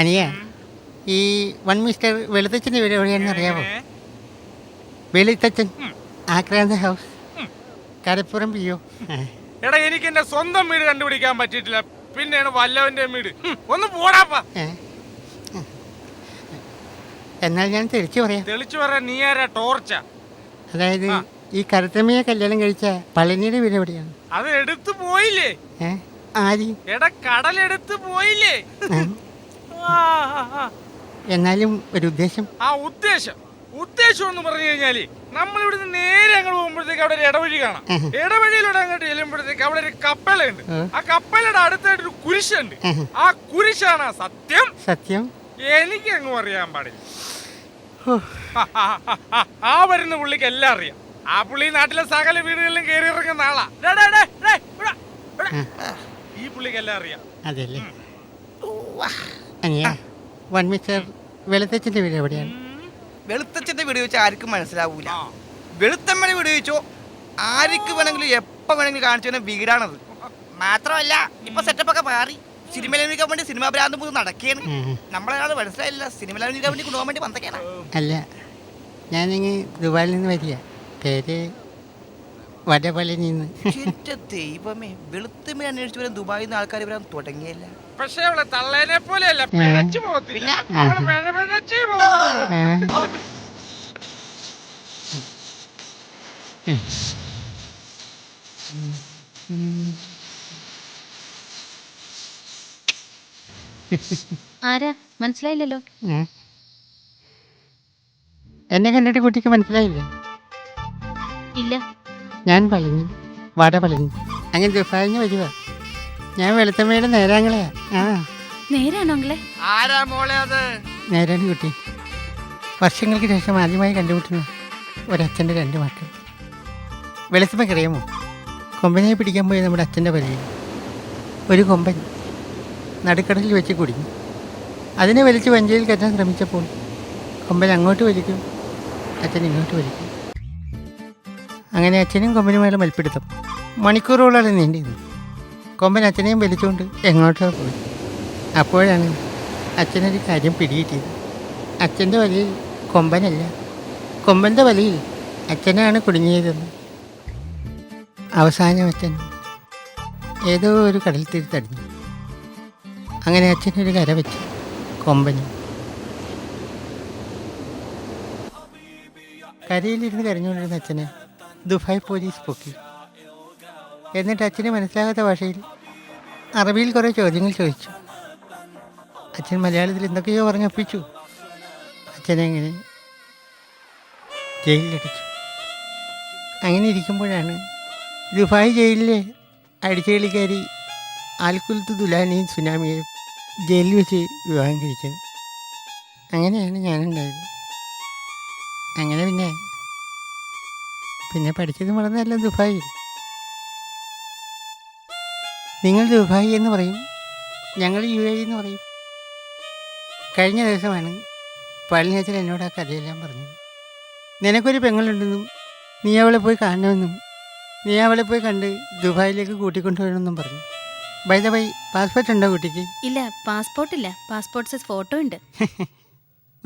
അനിയ ഈ one mister വെളുത്തച്ഛന്റെ വീട് എവിടെയാണെന്ന് അറിയാമോ? വെളുത്തച്ഛൻ ആക്രാന്ത ഹൗസ്. കരപ്പുറം പിയോ എടാ എനിക്ക് എന്റെ സ്വന്തം വീട് കണ്ടുപിടിക്കാൻ പറ്റിയിട്ടില്ല. പിന്നെയാണ് വല്ലവന്റെ വീട്. ഒന്ന് പോടാപ്പാ എന്നാൽ ഞാൻ തെളിച്ചു പറയാം. തെളിച്ചു പറയാ നീ ആരാ? ടോർച്ച. അതായത് ഈ കറുത്തമ്മയെ കല്യാണം കഴിച്ച പളനിയുടെ വീട് എവിടെയാണ്? അത് എടുത്തു പോയില്ലേ? ഏ? ആരി? എടാ കടലെടുത്ത് പോയില്ലേ? ഏ? എന്നാലും ഒരു ഉദ്ദേശം? ആ ഉദ്ദേശം. ഉദ്ദേശം എന്ന് പറഞ്ഞു കഴിഞ്ഞാൽ നമ്മൾ ഇവിടുന്ന് നേരെ അങ്ങോട്ട് പോകുമ്പോഴത്തേക്ക് അവിടെ ഒരു ഇടവഴി കാണാം. ഇടവഴിയിലൂടെ അങ്ങോട്ട് ചെല്ലുമ്പോഴത്തേക്ക് അവിടെ ഒരു കപ്പലുണ്ട് ആ. കപ്പലയുടെ അടുത്തായിട്ട് ഒരു കുരിശുണ്ട്. ആ. കുരിശാണ് ആ സത്യം. സത്യം? എനിക്ക് അങ്ങ് അറിയാൻ പാടില്ല. ഹോ, ആ വരുന്ന പുള്ളിക്ക് എല്ലാം അറിയാം. ആ പുള്ളി നാട്ടിലെ സകല വീടുകളിലും കയറി ഇറങ്ങുന്ന ആളാ. ഡേ, ഡേ, ഡേ, ഡേ, ഇവിടെ, ഇവിടെ. ഈ പുള്ളിക്കെല്ലാം അറിയാം. അതെല്ലേ? അനിയ വൺ മിസ്റ്റർ വെളുത്തച്ഛന്റെ വീട് എവിടെയാണ്? വെളുത്തച്ഛന്റെ വീട് ചോദിച്ചാൽ ആർക്കും മനസ്സിലാവൂല. ആ. വെളുത്തമ്മയുടെ വീട് ചോദിച്ചോ ആർക്ക് വേണമെങ്കിലും എപ്പോ വേണമെങ്കിലും കാണിച്ചു തരുന്ന വീടാണത്. മാത്രമല്ല ഇപ്പൊ സെറ്റപ്പ് ഒക്കെ മാറി. സിനിമ ലഭിക്കാൻ വേണ്ടി സിനിമ ഭ്രാന്ത് പോയി നടക്കുകയാണ് ഉം. പണിസായില്ല സിനിമ അഭിനയിക്കാൻ വേണ്ടി കൊണ്ടുപോകാൻ വേണ്ടി വന്നൊക്കെയാണ്. അല്ല ഞാനിങ്ങ് ദുബായിൽ നിന്ന് വരിക. പേര് വടപളനി നിന്ന്. എന്റെ ദൈവമേ വെളുത്തുമേ അന്വേഷിച്ചു വരാൻ ദുബായിൽ നിന്ന് ആൾക്കാർ വരാൻ തുടങ്ങിയല്ല. പക്ഷെ അവളെ തള്ളേനെ പോലെയല്ല പിഴച്ചു പോകത്തില്ല. അവൾ പിഴ- പിഴച്ചേ. ആ. ആരാ? മനസ്സിലായില്ലല്ലോ. ഉം. എന്നെ കണ്ടിട്ട് കുട്ടിക്ക് മനസ്സിലായില്ലേ? ഞാൻ പളിഞ്ഞു. വട പളിഞ്ഞു. അങ്ങനെ ദുബായിന്ന് വരിക ഞാൻ വെളുത്തമ്മയുടെ നേരാങ്ങളെ ആ. നേരാണോ അങ്ങളെ ആരാ മോളെ അത്? നേരാണ് കുട്ടി. വർഷങ്ങൾക്ക് ശേഷം ആദ്യമായി കണ്ടുമുട്ടുന്ന ഒരച്ഛന്റെ രണ്ട് മക്കൾ. വെളുത്തമ്മക്കറിയാമോ കൊമ്പനെ പിടിക്കാൻ പോയി നമ്മുടെ അച്ഛന്റെ പരിചയം ഒരു കൊമ്പൻ നടുക്കടലിൽ വെച്ച് കുടുങ്ങി. അതിനെ വലിച്ച് വഞ്ചിയിൽ കയറ്റാൻ ശ്രമിച്ചപ്പോൾ കൊമ്പൻ അങ്ങോട്ട് വലിക്കും അച്ഛൻ ഇങ്ങോട്ട് വലിക്കും. അങ്ങനെ അച്ഛനും കൊമ്പനുമായുള്ള മൽപ്പിടുത്തം. മണിക്കൂറുകളോളം നീണ്ടിരുന്നു. കൊമ്പൻ അച്ഛനെയും വലിച്ചുകൊണ്ട് എങ്ങോട്ടോ പോയി. അപ്പോഴാണ് അച്ഛനൊരു കാര്യം പിടികിട്ടിയത്. അച്ഛന്റെ വലയിൽ കൊമ്പനല്ല. കൊമ്പന്റെ വലയിൽ അച്ഛനാണ് കുടുങ്ങിയതെന്ന്. അവസാനം അച്ഛൻ ഏതോ ഒരു കടൽ തിരുത്തടിഞ്ഞു അങ്ങനെ അച്ഛനൊരു കര വെച്ചു കൊമ്പനും. കരയിലിരുന്ന് കരഞ്ഞുകൊണ്ടിരുന്ന അച്ഛനെ ദുബായ് പോലീസ് പൊക്കി. എന്നിട്ട് അച്ഛന് മനസ്സിലാകാത്ത ഭാഷയിൽ അറബിയിൽ കുറേ ചോദ്യങ്ങൾ ചോദിച്ചു. അച്ഛൻ മലയാളത്തിൽ എന്തൊക്കെയോ പറഞ്ഞൊപ്പിച്ചു. അച്ഛനെങ്ങനെ ജയിലിലടിച്ചു. അങ്ങനെ ഇരിക്കുമ്പോഴാണ് ദുബായ് ജയിലിലെ അടിച്ചുകളിക്കാരി ആൽക്കുലത്ത് ദുലാനിയും സുനാമിയെ ജയിലിൽ വെച്ച് വിവാഹം കഴിച്ചത്. അങ്ങനെയാണ് ഞാനുണ്ടായത്. അങ്ങനെ പിന്നെ പിന്നെ പഠിച്ചത് വളർന്നതെല്ലാം ദുബായിൽ നിങ്ങൾ ദുബായി എന്ന് പറയും ഞങ്ങൾ യു എ എന്ന് പറയും. കഴിഞ്ഞ ദിവസമാണ് പള്ളിനച്ചൻ എന്നോട് ആ കഥയെല്ലാം പറഞ്ഞത്. നിനക്കൊരു പെങ്ങളുണ്ടെന്നും നീ അവളെ പോയി കാണണമെന്നും നീ അവളെ പോയി കണ്ട് ദുബായിലേക്ക് കൂട്ടിക്കൊണ്ടുവരണമെന്നും പറഞ്ഞു. ബൈ ദ ബൈ പാസ്പോർട്ട് ഉണ്ടോ കുട്ടിക്ക്? ഇല്ല പാസ്പോർട്ട് ഇല്ല. പാസ്പോർട്ട് സൈസ് ഫോട്ടോ ഉണ്ട്.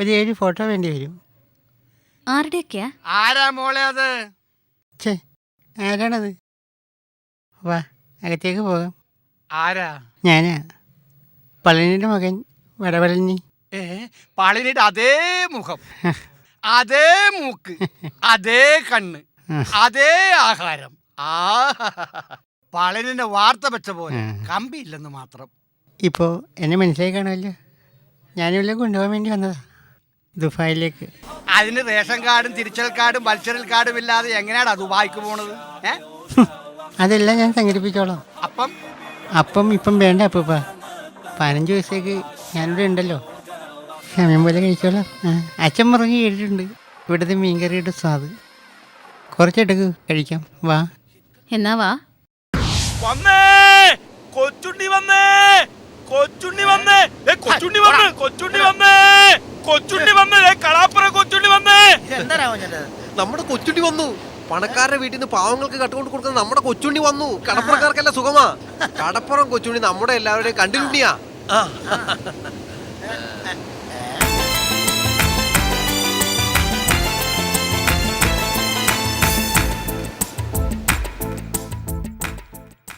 ഒരു ഏഴ് ഫോട്ടോ വേണ്ടി വരും. ആരുടെയൊക്കെയാ? ആരാ മോളെ അത്? ഛേ ആരാണത്? വാ അകത്തേക്ക് പോകാം. ആരാ? ഞാനാ. പളനിയുടെ മകൻ വടവളഞ്ഞി ഏ പളനിയുടെ അതേ മുഖം അതേ മൂക്ക് അതേ കണ്ണ് അതേ ആഹാരം. ആ പളനിന്റെ വാർത്ത വെച്ച പോലെ. കമ്പിയില്ലെന്ന് മാത്രം. ഇപ്പോൾ എന്നെ മനസ്സിലായി കാണുമല്ലോ. ഞാനിവിടെ കൊണ്ടുപോകാൻ വേണ്ടി വന്നതാ. ദുബായിലേക്ക്. അതിന് റേഷൻ കാർഡും തിരിച്ചൽ കാർഡും മത്സരൽ കാർഡും ഇല്ലാതെ എങ്ങനെയാടാ ദുബായിക്ക് പോണത്? ഏ? അതെല്ലാം ഞാൻ സംഘടിപ്പിച്ചോളാം. അപ്പം? അപ്പം ഇപ്പം വേണ്ട അപ്പ പതിനഞ്ച് ദിവസത്തേക്ക് ഞാനിവിടെ ഉണ്ടല്ലോ. സമയം പോലെ കഴിച്ചോളാം. ആ, അച്ഛൻ പറഞ്ഞ് കേട്ടിട്ടുണ്ട്. ഇവിടുത്തെ മീൻകറിയുടെ സ്വാദ്. കുറച്ചെടുക്ക് കഴിക്കാം. വാ. എന്നാ വാ. വന്നേ! കൊച്ചുണ്ണി വന്നേ! കൊച്ചുണ്ണി വന്നേ! ഏ, കൊച്ചുണ്ണി വന്നേ കൊച്ചുണ്ണി വന്നേ! കൊച്ചുണ്ണി വന്നേ കളാപ്പുറ കൊച്ചുണ്ണി വന്നേ. എന്താ നമ്മുടെ കൊച്ചുണ്ടി വന്നു. പണക്കാരുടെ വീട്ടിൽ നിന്ന് പാവങ്ങൾക്ക് കട്ടുകൊണ്ട് കൊടുക്കുന്ന നമ്മുടെ കൊച്ചുണ്ണി വന്നു. കടപ്പുറക്കാർക്കല്ല സുഖമാ? കടപ്പുറം കൊച്ചുണ്ണി നമ്മുടെ എല്ലാവരുടെയും കണ്ടിലുണ്ണിയാ.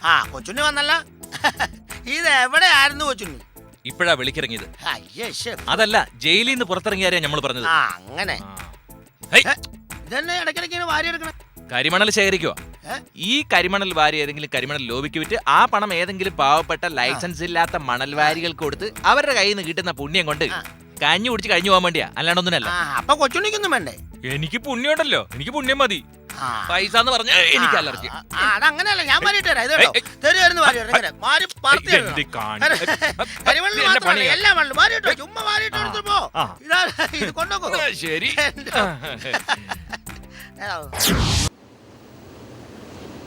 ആ. കൊച്ചുണ്ണി വന്നല്ല. ഇത് എവിടെ ആയിരുന്നു കൊച്ചുണ്ണി? ഇപ്പോഴാ വിളിക്കിറങ്ങിയത്. അയ്യേ ശ്ശെ. അതല്ല ജയിലിൽ നിന്ന് പുറത്തിറങ്ങിയാരെയാ നമ്മൾ പറഞ്ഞത്. ആ അങ്ങനെ. ഹേയ്, ഇതന്നെ ഇടയ്ക്കിടയ്ക്ക് ഇങ്ങനെ വാരി എടുക്കണേ. കരിമണൽ ശേഖരിക്കുക ഏ? ഈ കരിമണൽ വാരി ഏതെങ്കിലും കരിമണൽ ലോബിക്ക് വിറ്റ് ആ പണം ഏതെങ്കിലും പാവപ്പെട്ട ലൈസൻസ് ഇല്ലാത്ത മണൽ വാരികൾക്ക് കൊടുത്ത് അവരുടെ കയ്യിൽ നിന്ന് കിട്ടുന്ന പുണ്യം കൊണ്ട് കഞ്ഞി കുടിച്ച് കഴിഞ്ഞു പോകാൻ വേണ്ടിയാ. അല്ലാണ്ടൊന്നുമല്ല. ആ അപ്പൊ കൊച്ചുണ്ണിക്കൊന്നും വേണ്ടേ? എനിക്ക് പുണ്യമുണ്ടല്ലോ എനിക്ക് പുണ്യം മതി. പൈസ എന്ന് പറഞ്ഞ എനിക്ക് അലർജി. അതങ്ങനെയല്ല ഞാൻ മാറിയിട്ട് തരാം ഇത് തരുമായിരുന്നു മാറി മാറി മാത്രമല്ല. എല്ലാ മാറിയിട്ടോ ചുമ്മാ മാറിയിട്ട് എടുത്തു പോ. ഇതാ ഇത് ശരി.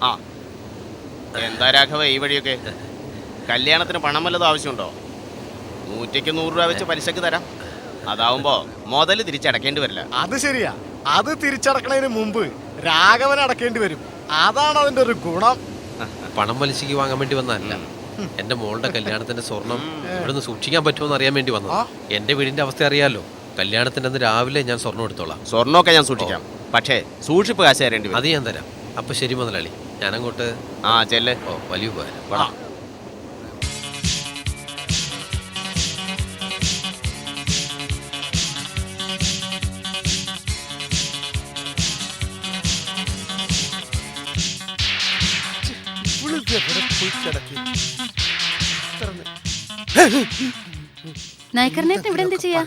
ആ. എന്താ രാഘവ ഈ വഴിയൊക്കെ? കല്യാണത്തിന് പണം വല്ലതും ആവശ്യമുണ്ടോ? നൂറ്റിക്ക് നൂറ് രൂപ വെച്ച് പലിശക്ക് തരാം. അതാവുമ്പോ മുതൽ തിരിച്ചടക്കേണ്ടി വരില്ല. അത് ശരിയാ. അത് തിരിച്ചടക്കണതിന് മുമ്പ് രാഘവൻ അടക്കേണ്ടി വരും. അതാണ് അതിന്റെ ഒരു ഗുണം. പണം പലിശയ്ക്ക് വാങ്ങാൻ വേണ്ടി വന്നതല്ല. എന്റെ മോളുടെ കല്യാണത്തിന്റെ സ്വർണം ഇവിടുന്ന് സൂക്ഷിക്കാൻ പറ്റുമോ അറിയാൻ വേണ്ടി വന്നത്. എന്റെ വീടിന്റെ അവസ്ഥ അറിയാലോ. കല്യാണത്തിന്റെ അന്ന് രാവിലെ ഞാൻ സ്വർണം എടുത്തോളാം. സ്വർണമൊക്കെ ഞാൻ സൂക്ഷിക്കാം. പക്ഷേ സൂക്ഷിപ്പ് കാശ് തരേണ്ടി അത് ഞാൻ തരാം. അപ്പൊ ശരി മുതലാളി ഞാനങ്ങോട്ട് ആ ചെല്ലേ. ഓ വലിയ ഉപകാരം. വാടാ. നായക്കറിനേട്ടൻ ഇവിടെ എന്ത് ചെയ്യാ.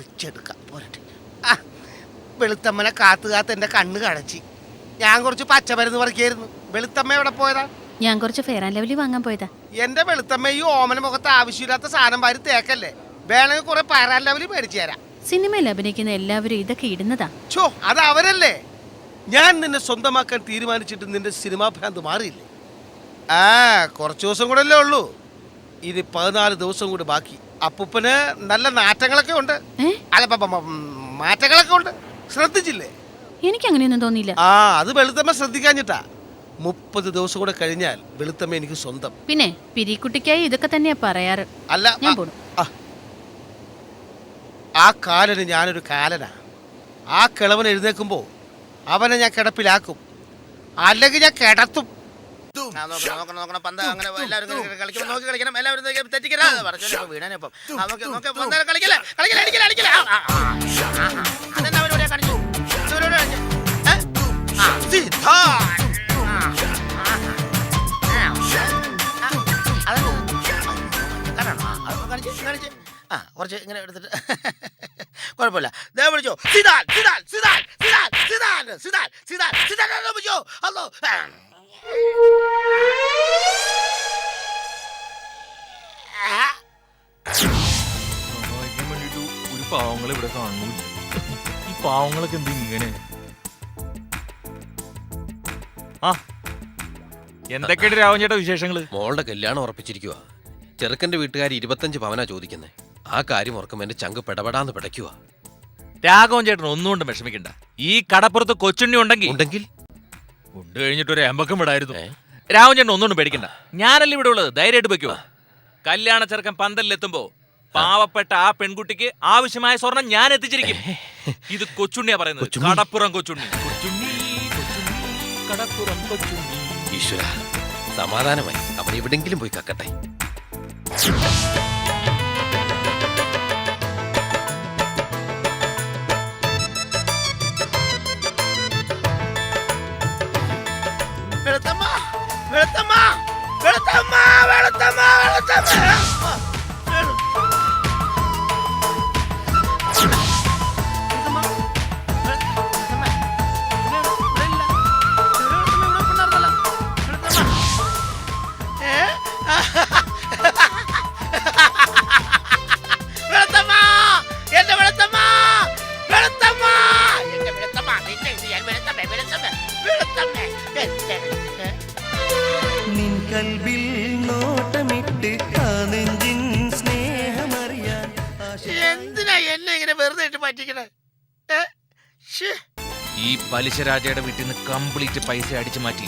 വെളുത്തമ്മനെ കാത്തു കാത്ത് എന്റെ കണ്ണ് കടച്ചി ഞാൻ കുറച്ച് പച്ചമരുന്ന് പറിക്കായിരുന്നു. വെളുത്തമ്മ എവിടെ പോയതാ? ഞാൻ കുറച്ച് ഫെയർ ആൻഡ് ലവ്ലി വാങ്ങാൻ പോയതാ. എന്റെ വെളുത്തമ്മ ഈ ഓമന മുഖത്ത് ആവശ്യമില്ലാത്ത സാധനം വാരി തേക്കല്ലേ? വേണമെങ്കിൽ കുറെ പയറാൻ ലെവലിൽ മേടിച്ചു തരാം. സിനിമയിൽ അഭിനയിക്കുന്ന എല്ലാവരും ഇതൊക്കെ ഇടുന്നതാ. ചോ അത് അവരല്ലേ? ഞാൻ നിന്നെ സ്വന്തമാക്കാൻ തീരുമാനിച്ചിട്ട് നിന്റെ സിനിമാ ഭ്രാന്ത് മാറിയില്ലേ? ആ കുറച്ച് ദിവസം കൂടെ അല്ലേ ഉള്ളൂ. ഇത് പതിനാല് ദിവസം കൂടി ബാക്കി. അപ്പൂപ്പന് നല്ല നാറ്റങ്ങളൊക്കെ ഉണ്ട്. അല്ല പ- പ- പ- മാറ്റങ്ങളൊക്കെ ഉണ്ട്. ശ്രദ്ധിച്ചില്ലേ? എനിക്ക് അങ്ങനെയൊന്നും തോന്നിയില്ല. ആ അത് വെളുത്തമ്മ ശ്രദ്ധിക്കാഞ്ഞിട്ടാ. മുപ്പത് ദിവസം കൂടെ കഴിഞ്ഞാൽ വെളുത്തമ്മ എനിക്ക് സ്വന്തം. പിന്നെ പിരിക്കുട്ടിക്കായി ഇതൊക്കെ തന്നെയാ പറയാറ്. അല്ല ഞാൻ ആ- പോണു. ആ. ആ കാലന് ഞാനൊരു കാലനാ. ആ കിളവൻ എഴുന്നേക്കുമ്പോ അവനെ ഞാൻ കിടപ്പിലാക്കും. അല്ലെങ്കിൽ ഞാൻ കിടത്തും. നോക്കണം, നോക്കണം. പന്ത് അങ്ങനെ എല്ലാവരും കളിക്കണം, നോക്കി കളിക്കണം, എല്ലാവരും തെറ്റിക്കരുത്. പറഞ്ഞോലെ ഇപ്പൊ വീണേനെ ഇപ്പം. ആ, നോക്ക്, പന്ത് കളിക്കല്ലേ, ആ, ആ, ആ. അതെന്നാ അവരിവിടെ കാണിച്ചു? ഇവരിവിടെ കാണിച്ചു. ആ, കുറച്ച് ഇങ്ങനെ എടുത്തിട്ട്. കുഴപ്പമില്ല. ദേ വിളിച്ചോ. Zidane Zidane Zidane Zidane Zidane Zidane Zidane എന്ന് വിളിച്ചോ. അല്ലോ സഹായിക്കാൻ വേണ്ടിയിട്ട് ഒരു പാവങ്ങളെ ഇവിടെ കാണുന്നില്ല ഈ പാവങ്ങളൊക്കെ എന്ത് ഇങ്ങനെ ആ എന്തൊക്കെയുണ്ട് രാവൻ ചേട്ടാ വിശേഷങ്ങൾ മോളുടെ കല്യാണം ഉറപ്പിച്ചിരിക്കുക ചെറുക്കന്റെ വീട്ടുകാർ ഇരുപത്തഞ്ച് പവനാ ചോദിക്കുന്നേ. ആ കാര്യം ഓർക്കുമ്പോ എന്റെ ചങ്ക് പെടപെടാന്ന് പിടയ്ക്കുക രാഘവൻ ചേട്ടൻ ഒന്നുകൊണ്ടും വിഷമിക്കണ്ട. ഈ കടപ്പുറത്ത് കൊച്ചുണ്ണി ഉണ്ടെങ്കിൽ ഉണ്ടെങ്കിൽ ഉണ്ട് കഴിഞ്ഞിട്ട് ഒരു എമ്പക്കം വിടായിരുന്നു. രാഹുൽ ചേട്ടൻ ഒന്നുകൊണ്ടും പേടിക്കണ്ട. ഞാനല്ലേ ഇവിടെ ഉള്ളത്? ധൈര്യമായിട്ട് വെക്കുവോ കല്യാണ ചെറുക്കൻ പന്തലിലെത്തുമ്പോ പാവപ്പെട്ട ആ പെൺകുട്ടിക്ക് ആവശ്യമായ സ്വർണം ഞാൻ എത്തിച്ചിരിക്കും. ഇത് കൊച്ചുണ്ണിയാ പറയുന്നത്. കടപ്പുറം കൊച്ചുണ്ണി. കൊച്ചുണ്ണി കൊച്ചുണ്ണി കടപ്പുറം കൊച്ചുണ്ണി. ഈശ്വര. സമാധാനമായി. അവൻ എവിടെങ്കിലും പോയി കക്കട്ടെ. வெளுத்தம்மா வெளுத்தம்மா வெளுத்தம்மா കൽവിൽ നോട്ടമിട്ട് ആ നെഞ്ചിൻ സ്നേഹമറിയാൻ എന്തിനാ എന്നെ ഇങ്ങനെ വെറുതെ ഇട്ട് പറ്റിക്കണേ? ഈ പലിശ ഈ പലിശരാജയുടെ വീട്ടിൽ നിന്ന് കംപ്ലീറ്റ് പൈസ അടിച്ചു മാറ്റി.